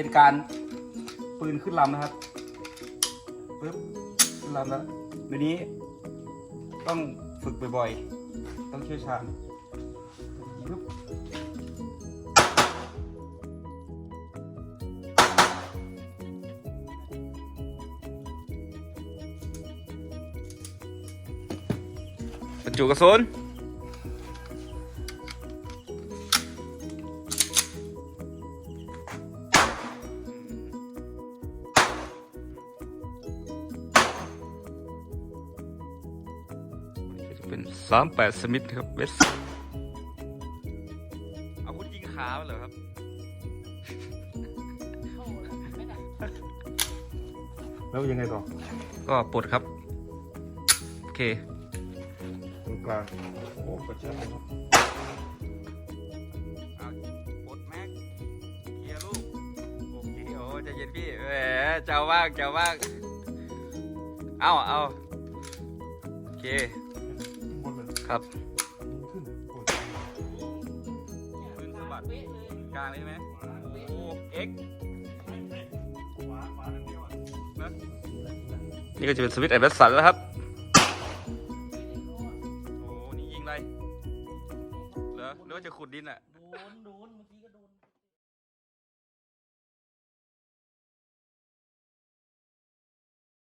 เป็นการปืนขึ้นลำนะครับปึ๊บขึ้นลำแล้วเดี๋ยวนี้ต้องฝึกบ่อยๆ ต้องเชี่ยวชาญปึ๊บบรรจุกระสุน เป็นสามแปดสมิธครับเวสเอาคุณยิงขาเหรอครับแล้วยังไงต่อก็ปลดครับ โอเคตรงกลางโอ้กระชับเลยครับเอาปลดแม็กเกียร์ลูกโอเคโอ้ใจเย็นพี่แหมเจ้าว่างเจ้าว่างเอาเอาโอเคบนเลย ครับขึ้นโอ้ยพื้นสะบัดกลางเลยใช่ไหมโอ้เอ็กนะนี่ก็จะเป็นสวิตช์แอดเวสสันแล้วครับ โอ้ นี่ยิงไรเหรอหรือว่าจะขุดดินอะ โดน โดนเมื่อกี้